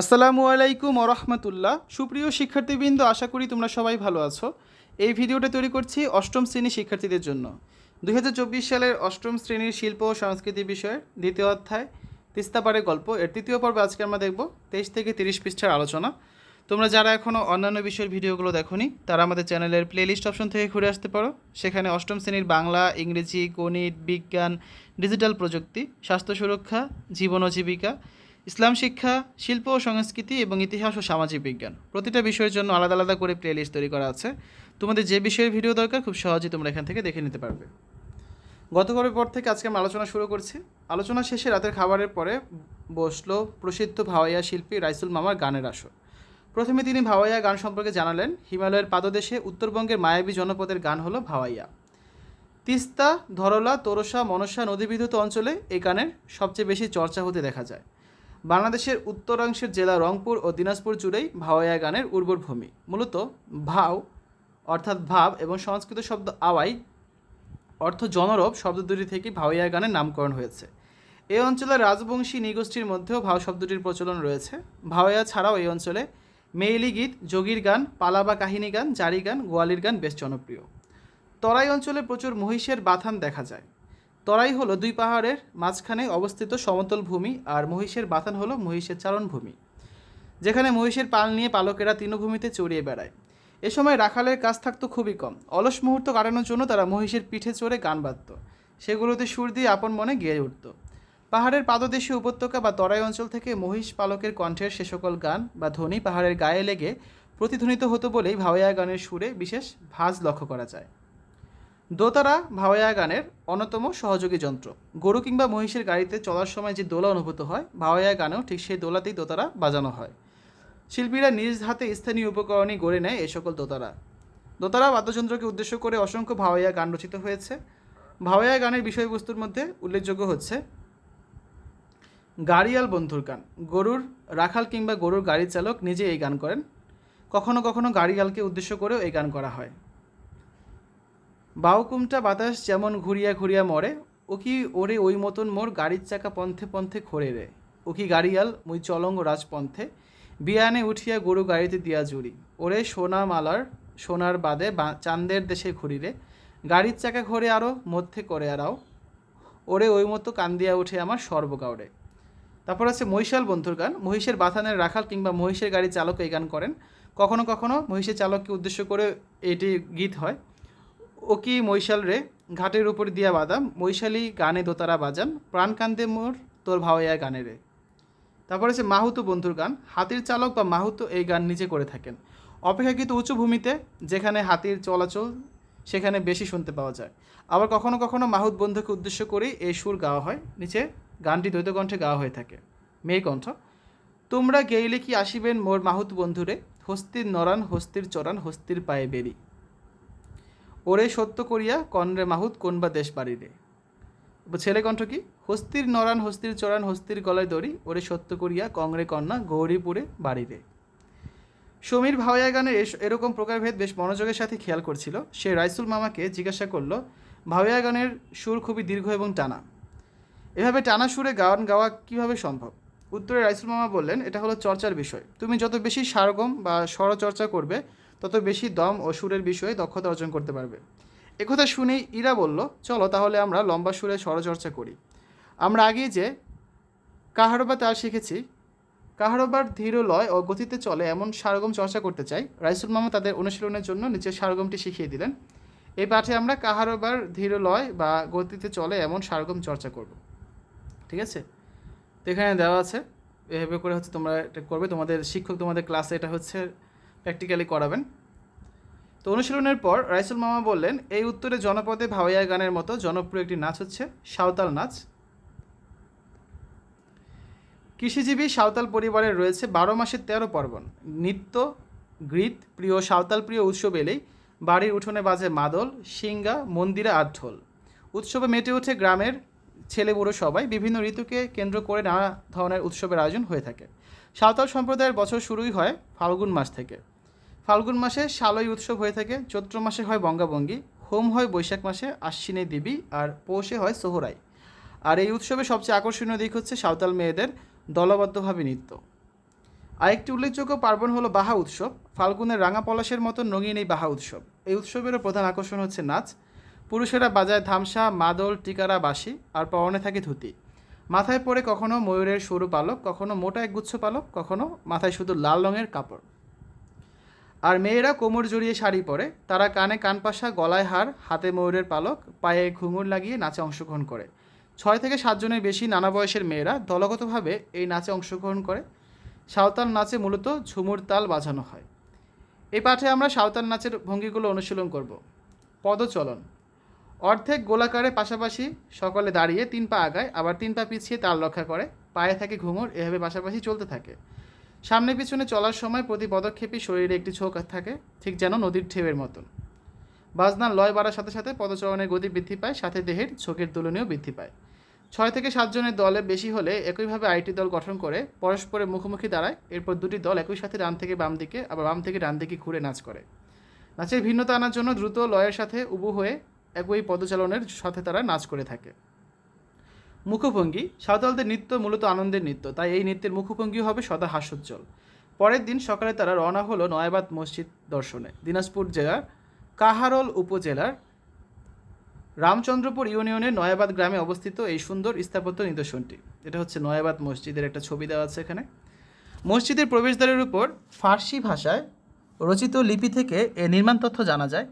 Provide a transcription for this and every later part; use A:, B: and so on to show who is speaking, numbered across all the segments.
A: আসসালামু আলাইকুম ওরহমতুল্লাহ। সুপ্রিয় শিক্ষার্থীবৃন্দ, আশা করি তোমরা সবাই ভালো আছো। এই ভিডিওটা তৈরি করছি অষ্টম শ্রেণির শিক্ষার্থীদের জন্য। দুই হাজার চব্বিশ সালের অষ্টম শ্রেণির শিল্প ও সংস্কৃতি বিষয়ের দ্বিতীয় অধ্যায় তিস্তাপাড়ের গল্প। এর তৃতীয় পর্বে আজকে আমরা দেখব তেইশ থেকে তিরিশ পৃষ্ঠার আলোচনা। তোমরা যারা এখনও অন্যান্য বিষয়ের ভিডিওগুলো দেখোনি, তারা আমাদের চ্যানেলের প্লেলিস্ট অপশন থেকে ঘুরে আসতে পারো। সেখানে অষ্টম শ্রেণির বাংলা, ইংরেজি, গণিত, বিজ্ঞান ডিজিটাল প্রযুক্তি, স্বাস্থ্য সুরক্ষা, জীবন ও জীবিকা ইসলাম শিক্ষা, শিল্প ও সংস্কৃতি এবং ইতিহাস ও সামাজিক বিজ্ঞান। প্রতিটা বিষয়ের জন্য আলাদা আলাদা করে প্লেলিস্ট তৈরি করা আছে। তোমাদের যে বিষয়ের ভিডিও দরকার, খুব সহজেই তোমরা এখান থেকে দেখে নিতে পারবে। গতকালের পর থেকে আজকে আমরা আলোচনা শুরু করছি। আলোচনা শেষে রাতের খাবারের পরে বসল প্রসিদ্ধ ভাওয়াইয়া শিল্পী রাইসুল মামার গানের আসর। প্রথমে তিনি ভাওয়াইয়া গান সম্পর্কে জানালেন, হিমালয়ের পাদদেশে উত্তরবঙ্গের মায়াবী জনপদের গান হলো ভাওয়াইয়া। তিস্তা, ধরলা, তোরসা, মনসা নদীবিদ্যুৎ অঞ্চলে এই গানের সবচেয়ে বেশি চর্চা হতে দেখা যায়। বাংলাদেশের উত্তরাংশের জেলা রংপুর ও দিনাজপুর জুড়েই ভাওয়াইয়া গানের উর্বর ভূমি। মূলত ভাও অর্থাৎ ভাব এবং সংস্কৃত শব্দ আওয়াই অর্থ জনরব শব্দ দুটি থেকে ভাওয়াইয়া গানের নামকরণ হয়েছে। এই অঞ্চলের রাজবংশী নৃগোষ্ঠীর মধ্যেও ভাও শব্দটির প্রচলন রয়েছে। ভাওয়াইয়া ছাড়াও এই অঞ্চলে মেইলি গীত, যোগীর গান পালা বা কাহিনী গান, জারি গান, গোয়ালির গান বেশ জনপ্রিয়। তরাই অঞ্চলে প্রচুর মহিষের বাথান দেখা যায়। তরাই হলো দুই পাহাড়ের মাঝখানে অবস্থিত সমতল ভূমি আর মহিষের বাথান হলো মহিষের চারণভূমি, যেখানে মহিষের পাল নিয়ে পালকেরা তৃণভূমিতে চড়িয়ে বেড়ায়। এ সময় রাখালের কাজ থাকতো খুবই কম। অলস মুহূর্ত কাটানোর জন্য তারা মহিষের পিঠে চড়ে গান বাজত। সেগুলোতে সুর দিয়ে আপন মনে গেয়ে উঠত। পাহাড়ের পাদদেশী উপত্যকা বা তরাই অঞ্চল থেকে মহিষ পালকের কণ্ঠের সে সকল গান বা ধ্বনি পাহাড়ের গায়ে লেগে প্রতিধ্বনিত হতো বলেই ভাওয়াইয়া গানের সুরে বিশেষ ভাঁজ লক্ষ্য করা যায়। দোতারা ভাওয়াইয়া গানের অন্যতম সহযোগী যন্ত্র। গরু কিংবা মহিষের গাড়িতে চলার সময় যে দোলা অনুভূত হয় ভাওয়াইয়া গানেও ঠিক সেই দোলাতেই দোতারা বাজানো হয়। শিল্পীরা নিজ হাতে স্থানীয় উপকরণই গড়ে নেয় এই সকল দোতারা। দোতারা বাদ্যযন্ত্রকে উদ্দেশ্য করে অসংখ্য ভাওয়াইয়া গান রচিত হয়েছে। ভাওয়াইয়া গানের বিষয়বস্তুর মধ্যে উল্লেখযোগ্য হচ্ছে গাড়িয়াল বন্ধুর গান। গরুর রাখাল কিংবা গরুর গাড়ি চালক নিজে এই গান করেন। কখনো কখনো গাড়িয়ালকে উদ্দেশ্য করেও এই গান করা হয়। বাউকুমটা বাতাস যেমন ঘুরিয়া ঘুরিয়া মরে, ও কি ওরে ওই মতন মোর গাড়ির চাকা পন্থে পন্থে খড়ে রে? ও কি গাড়িয়াল, মুই চলঙ্গ রাজপন্থে? বিয়ানে উঠিয়া গরু গাড়িতে দিয়া জুড়ি। ওরে সোনা মালার, সোনার বাদে চাঁদের দেশে ঘুরিরে গাড়ির চাকা ঘোরে আরও মধ্যে করে আরাও। ওরে ওই মতো কান্দিয়া উঠে আমার সর্বগাওড়ে তারপর আছে মহিষাল বন্ধুর গান। মহিষের বাথানের রাখাল কিংবা মহিষের গাড়ি চালক এই গান করেন। কখনো কখনো মহিষের চালককে উদ্দেশ্য করে এটি গীত হয়। ও কি মৈশাল রে? ঘাটের উপর দিয়া বাদাম মৈশালি গানে দোতারা বাজান প্রাণ কান্দে মোর তোর ভাওয়াইয়া গানে রে। তারপর আছে মাহুতু বন্ধুর গান, হাতির চালক বা মাহুতু এই গান নিজে করে থাকেন। অপেক্ষাকৃত উঁচু ভূমিতে, যেখানে হাতির চলাচল, সেখানে বেশি শুনতে পাওয়া যায়। আবার কখনো কখনো মাহুত বন্ধুকে উদ্দেশ্য করেই এই সুর গাওয়া হয়, নিচে গানটি দ্বৈত কণ্ঠে গাওয়া হয়ে থাকে। মেয়ে কণ্ঠ, তোমরা গেইলে কি আসিবেন মোর মাহুত বন্ধুরে? হস্তির নরান, হস্তির চরান, হস্তির পায়ে বেরি। ওরে সত্য করিয়া কনরে মাহুত কোন বা দেশ বাড়িরে ছেলে কণ্ঠ কি? হস্তির নরান হস্তির চরান হস্তির গলায় দড়ি, ওরে সত্য করিয়া কংরে কন্যা গৌরীপুরে বাড়িরে সমীর ভাওয়াইয়া গানের এস- এরকম প্রকারভেদ বেশ মনোযোগের সাথে খেয়াল করছিল। সে রাইসুল মামাকে জিজ্ঞাসা করল, ভাওয়াইয়া গানের সুর খুবই দীর্ঘ এবং টানা। এভাবে টানা সুরে গান গাওয়া কীভাবে সম্ভব? উত্তরে রাইসুল মামা বললেন, এটা হলো চর্চার বিষয়। তুমি যত বেশি সারগম বা স্বরচর্চা করবে তত বেশি দম ও সুরের বিষয়ে দক্ষতা অর্জন করতে পারবে। একথা শুনেই ইরা বলল, চলো তাহলে আমরা লম্বা সুরে স্বরচর্চা করি। আমরা আগেই যে কাহারবা তাল শিখেছি, কাহারবার ধীর লয় ও গতিতে চলে এমন সারগম চর্চা করতে চাই। রাইসুল মামা তাদের অনুশীলনের জন্য নিচের সারগমটি শিখিয়ে দিলেন। এই পাঠে আমরা কাহারবার ধীর লয় বা গতিতে চলে এমন সারগম চর্চা করব। ঠিক আছে? তো এখানে দেওয়া আছে। এভাবে করে হচ্ছে তোমরা এটা করবে। তোমাদের শিক্ষক তোমাদের ক্লাসে এটা হচ্ছে প্র্যাকটিক্যালি করাবেন। তো অনুশীলনের পর রাইসুল মামা বললেন, এই উত্তরে জনপদে ভাওয়াইয়া গানের মতো জনপ্রিয় একটি নাচ হচ্ছে সাঁওতাল নাচ। কৃষিজীবী সাঁওতাল পরিবারের রয়েছে বারো মাসের তেরো পার্বণ। নিত্য, গীত, প্রিয় সাঁওতাল প্রিয় উৎসব এলেই বাড়ির উঠোনে বাজে মাদল সিঙ্গা মন্দিরে আর ঢোল। উৎসবে মেতে ওঠে গ্রামের ছেলে বুড়ো সবাই। বিভিন্ন ঋতুকে কেন্দ্র করে নানা ধরনের উৎসবের আয়োজন হয়ে থাকে। সাঁওতাল সম্প্রদায়ের বছর শুরুই হয় ফাল্গুন মাস থেকে। ফাল্গুন মাসে শালই উৎসব হয়ে থাকে, চৈত্র মাসে হয় বঙ্গাবঙ্গী, হোম হয় বৈশাখ মাসে আশ্বিনে দেবী, আর পৌষে হয় সোহরাই। আর এই উৎসবে সবচেয়ে আকর্ষণীয় দিক হচ্ছে সাঁওতাল মেয়েদের দলবদ্ধভাবে নৃত্য। আরেকটি উল্লেখযোগ্য পার্বণ হলো বাহা উৎসব। ফাল্গুনের রাঙা পলাশের মতো রঙিন এই বাহা উৎসব। এই উৎসবেরও প্রধান আকর্ষণ হচ্ছে নাচ। পুরুষেরা বাজায় ধামসা, মাদল, টিকারা, বাঁশি, আর পরনে থাকে ধুতি। মাথায় পরে কখনো ময়ূরের সরু পালক, কখনো মোটা একগুচ্ছ পালক, কখনো মাথায় শুধু লাল রঙের কাপড়। আর মেয়েরা কোমর জড়িয়ে শাড়ি পরে। তারা কানে কানপাশা, গলায় হার, হাতে ময়ূরের পালক, পায়ে ঘুঙুর লাগিয়ে নাচে অংশগ্রহণ করে। ছয় থেকে সাতজনের বেশি নানা বয়সের মেয়েরা দলগতভাবে এই নাচে অংশগ্রহণ করে। সাঁওতাল নাচে মূলত ঝুমুর তাল বাজানো হয়। এই পাঠে আমরা সাঁওতাল নাচের ভঙ্গিগুলো অনুশীলন করব। পদচলন। অর্ধেক গোলাকারে পাশাপাশি সকলে দাঁড়িয়ে তিন পা আগায়, আবার তিন পা পিছিয়ে তাল রক্ষা করে। পায়ে থাকে ঘুঙুর, এভাবে পাশাপাশি চলতে থাকে। সামনে পিছনে চলার সময় প্রতি পদক্ষেপই শরীরে একটি ছোক থাকে, ঠিক যেন নদীর ঢেউয়ের মতন। বাজনার লয় বাড়ার সাথে সাথে পদচলনের গতি বৃদ্ধি পায়, সাথে দেহের ছোকের তুলনীয় বৃদ্ধি পায়। ছয় থেকে সাতজনের দলে বেশি হলে একইভাবে আইটি দল গঠন করে, পরস্পরের মুখোমুখি দাঁড়ায়, এরপর দুটি দল একই সাথে ডান থেকে বাম দিকে, আবার বাম থেকে ডান দিকে ঘুরে নাচ করে। নাচের ভিন্নতা আনার জন্য দ্রুত লয়ের সাথে উবু হয়ে একই পদচালনের সাথে তারা নাচ করে থাকে। মুখভঙ্গি, সাঁওতালদের নৃত্য মূলত আনন্দের নৃত্য, তাই এই নৃত্যের মুখভঙ্গি হবে সদা হাস্যোজ্জ্বল। পরের দিন সকালে তারা রওনা হলো নয়াবাদ মসজিদ দর্শনে। দিনাজপুর জেলার কাহারল উপজেলার রামচন্দ্রপুর ইউনিয়নের নয়াবাদ গ্রামে অবস্থিত এই সুন্দর স্থাপত্য নিদর্শনটি। এটা হচ্ছে নয়াবাদ মসজিদের একটা ছবি দেওয়া আছে এখানে। মসজিদের প্রবেশদ্বারের উপর ফার্সি ভাষায় রচিত লিপি থেকে এ নির্মাণ তথ্য জানা যায়।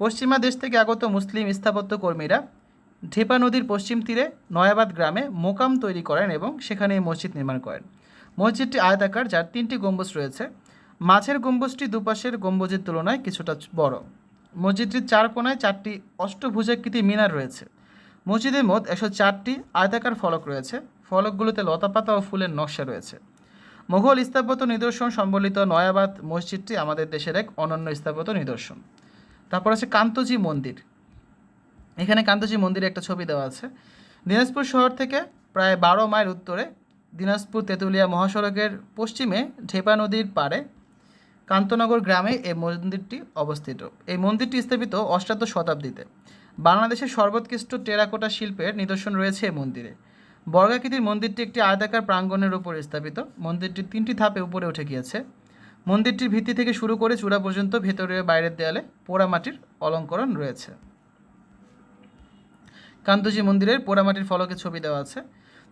A: পশ্চিমা দেশ থেকে আগত মুসলিম স্থাপত্য কর্মীরা ঢেপা নদীর পশ্চিম তীরে নয়াবাদ গ্রামে মোকাম তৈরি করেন এবং সেখানে এই মসজিদ নির্মাণ করেন। মসজিদটি আয়তাকার, যার তিনটি গম্বুজ রয়েছে। মাঝের গম্বুজটি দুপাশের গম্বুজের তুলনায় কিছুটা বড়। মসজিদটির চার কোনায় চারটি অষ্টভুজাকৃতি মিনার রয়েছে। মসজিদের মোট একশো চারটি আয়তাকার ফলক রয়েছে। ফলকগুলোতে লতাপাতা ও ফুলের নকশা রয়েছে। মোগল স্থাপত্য নিদর্শন সম্বলিত নয়াবাদ মসজিদটি আমাদের দেশের এক অনন্য স্থাপত্য নিদর্শন। তারপর আছে কান্তজি মন্দির। এখানে কান্তজি মন্দিরে একটা ছবি দেওয়া আছে। দিনাজপুর শহর থেকে প্রায় বারো মাইল উত্তরে দিনাজপুর তেঁতুলিয়া মহাসড়কের পশ্চিমে ঢেপা নদীর পাড়ে কান্তনগর গ্রামে এই মন্দিরটি অবস্থিত। এই মন্দিরটি স্থাপিত অষ্টাদশ শতাব্দীতে। বাংলাদেশের সর্বোৎকৃষ্ট টেরাকোটা শিল্পের নিদর্শন রয়েছে এই মন্দিরে। বর্গাকৃতির মন্দিরটি একটি আয়তাকার প্রাঙ্গণের উপর স্থাপিত। মন্দিরটি তিনটি ধাপে উপরে উঠে গিয়েছে। মন্দিরটির ভিত্তি থেকে শুরু করে চূড়া পর্যন্ত ভেতরে বাইরের দেয়ালে পোড়ামাটির অলঙ্করণ রয়েছে। কান্তজি মন্দিরের পোড়ামাটির ফলকে ছবি দেওয়া আছে।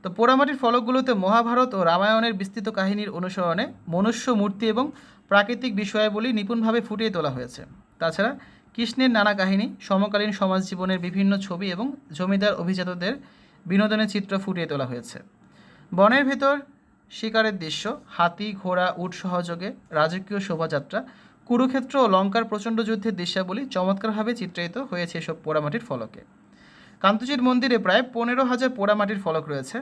A: তো পোড়ামাটির ফলকগুলোতে মহাভারত ও রামায়ণের বিস্তৃত কাহিনীর অনুসরণে মনুষ্য মূর্তি এবং প্রাকৃতিক বিষয়াবলী নিপুণভাবে ফুটিয়ে তোলা হয়েছে। তাছাড়া কৃষ্ণের নানা কাহিনী, সমকালীন সমাজ জীবনের বিভিন্ন ছবি এবং জমিদার অভিজাতদের বিনোদনের চিত্র ফুটিয়ে তোলা হয়েছে। বনের ভেতর শিকারের দৃশ্য, হাতি, ঘোড়া, উট সহযোগে রাজকীয় শোভাযাত্রা, কুরুক্ষেত্র ও লঙ্কার প্রচণ্ড যুদ্ধের দৃশ্যাবলী চমৎকারভাবে চিত্রায়িত হয়েছে এসব পোড়ামাটির ফলকে। কান্তজির মন্দিরে প্রায় পনেরো হাজার পোড়ামাটির ফলক রয়েছে।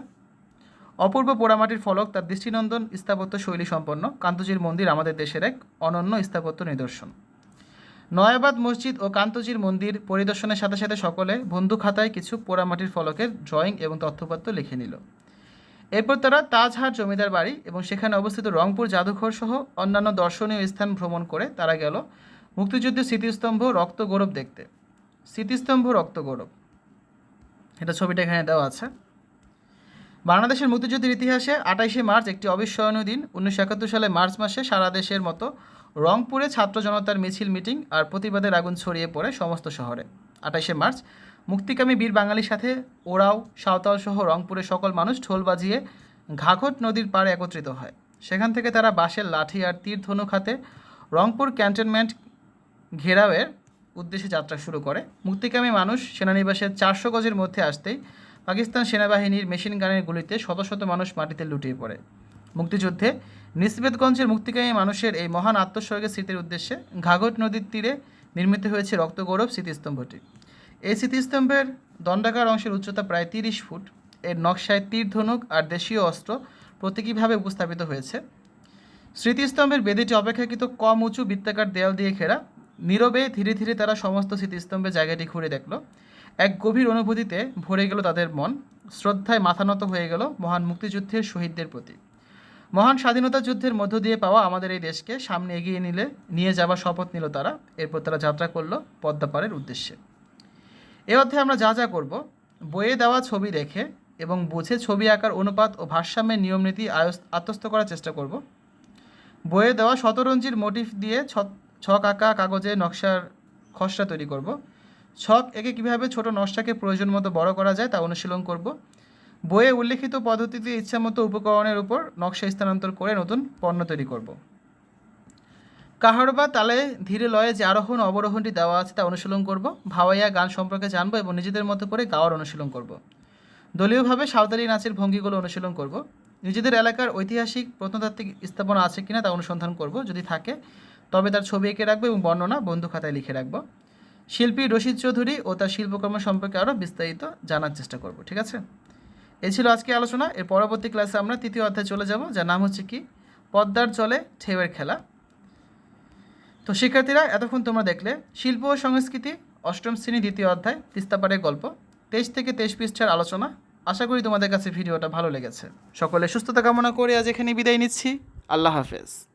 A: অপূর্ব পোড়ামাটির ফলক তার দৃষ্টিনন্দন, স্থাপত্য শৈলী সম্পন্ন। কান্তজির মন্দির আমাদের দেশের এক অনন্য স্থাপত্য নিদর্শন। নয়াবাদ মসজিদ ও কান্তজির মন্দির পরিদর্শনের সাথে সাথে সকলে বন্ধু খাতায় কিছু পোড়ামাটির ফলকের ড্রয়িং এবং তথ্যপত্র লিখে নিল। এরপর তারা তাজহাট জমিদার বাড়ি এবং সেখানে অবস্থিত রংপুর জাদুঘর সহ অন্যান্য দর্শনীয় স্থান ভ্রমণ করে তারা গেল মুক্তিযুদ্ধের স্মৃতিস্তম্ভ রক্ত গৌরব দেখতে। স্মৃতিস্তম্ভ রক্ত গৌরব এটা ছবিটা এখানে দেওয়া আছে। বাংলাদেশের মুক্তিযুদ্ধের ইতিহাসে আঠাইশে মার্চ একটি অবিস্মরণীয় দিন। উনিশশো একাত্তর সালে মার্চ মাসে সারা দেশের মতো রংপুরে ছাত্র জনতার মিছিল, মিটিং আর প্রতিবাদের আগুন ছড়িয়ে পড়ে সমস্ত শহরে। আঠাইশে মার্চ, মুক্তিকামী বীর বাঙালির সাথে ওরাও, সাঁওতাল সহ রংপুরের সকল মানুষ ঢোল বাজিয়ে ঘাঘট নদীর পাড়ে একত্রিত হয়। সেখান থেকে তারা বাঁশের লাঠি আর তীর ধনুক হাতে রংপুর ক্যান্টনমেন্ট ঘেরাওয়ের উদ্দেশ্যে যাত্রা শুরু করে। মুক্তিকামী মানুষ সেনানিবাসের চারশো গজের মধ্যে আসতেই পাকিস্তান সেনাবাহিনীর মেশিন গানের গুলিতে শত শত মানুষ মাটিতে লুটিয়ে পড়ে। মুক্তিযুদ্ধে নিসবেতগঞ্জের মুক্তিকামী মানুষের এই মহান আত্মস্বর্গের স্মৃতির উদ্দেশ্যে ঘাঘট নদীর তীরে নির্মিত হয়েছে রক্তগৌরব স্মৃতিস্তম্ভটি। এই স্মৃতিস্তম্ভের দণ্ডাকার অংশের উচ্চতা প্রায় তিরিশ ফুট। এর নকশায় তীর ধনুক আর দেশীয় অস্ত্র প্রতীকীভাবে উপস্থাপিত হয়েছে। স্মৃতিস্তম্ভের বেদিটি অপেক্ষাকৃত কম উঁচু বৃত্তাকার দেয়াল দিয়ে ঘেরা। নীরবে ধীরে ধীরে তারা সমস্ত স্মৃতিস্তম্ভের জায়গাটি ঘুরে দেখল। এক গভীর অনুভূতিতে ভরে গেল তাদের মন। শ্রদ্ধায় মাথা নত হয়ে গেল মহান মুক্তিযুদ্ধের শহীদদের প্রতি। মহান স্বাধীনতা যুদ্ধের মধ্য দিয়ে পাওয়া আমাদের এই দেশকে সামনে এগিয়ে নিলে, নিয়ে যাওয়ার শপথ নিল তারা। এরপর তারা যাত্রা করল পদ্মাপাড়ের উদ্দেশ্যে। এ অধ্যায়ে আমরা যা যা করব, বইয়ে দেওয়া ছবি দেখে এবং বুঝে ছবি আঁকার অনুপাত ও ভারসাম্যের নিয়মনীতি আয়স আত্মস্থ করার চেষ্টা করব। বইয়ে দেওয়া শতরঞ্জির মোটিফ দিয়ে ছক আঁকা, কাগজে নকশার খসড়া তৈরি করব। ছক একে কীভাবে ছোট নকশাকে প্রয়োজন মতো বড় করা যায় তা অনুশীলন করব। বইয়ে উল্লেখিত পদ্ধতিতে ইচ্ছামতো উপকরণের উপর নকশা স্থানান্তর করে নতুন পণ্য তৈরি করব। কাহার বা তালে ধীরে লয়ে যে আরোহণ, অবরোহণটি দেওয়া আছে তা অনুশীলন করব। ভাওয়াইয়া গান সম্পর্কে জানব এবং নিজেদের মতো করে গাওয়ার অনুশীলন করব। দলীয়ভাবে সাঁওতালি নাচের ভঙ্গিগুলো অনুশীলন করব। নিজেদের এলাকার ঐতিহাসিক প্রত্নতাত্ত্বিক স্থাপনা আছে কিনা তা অনুসন্ধান করব। যদি থাকে তবে তার ছবি এঁকে রাখব এবং বর্ণনা বন্ধু খাতায় লিখে রাখব। শিল্পী রশিদ চৌধুরী ও তার শিল্পকর্ম সম্পর্কে আরও বিস্তারিত জানার চেষ্টা করব, ঠিক আছে? এই ছিল আজকে আলোচনা। এর পরবর্তী ক্লাসে আমরা তৃতীয় অধ্যায়ে চলে যাব, যার নাম হচ্ছে কি? পদ্মার জলে ঢেউয়ের খেলা। তো শিক্ষার্থীরা, এতক্ষণ তোমরা দেখলে, শিল্প ও সংস্কৃতি, অষ্টম শ্রেণি দ্বিতীয় অধ্যায় তিস্তাপাড়ের গল্প। তেইশ থেকে তেইশ পৃষ্ঠার আলোচনা। আশা করি তোমাদের কাছে ভিডিওটা ভালো লেগেছে। সকলে সুস্থতা কামনা করে আজ এখানে বিদায় নিচ্ছি। আল্লাহ হাফেজ।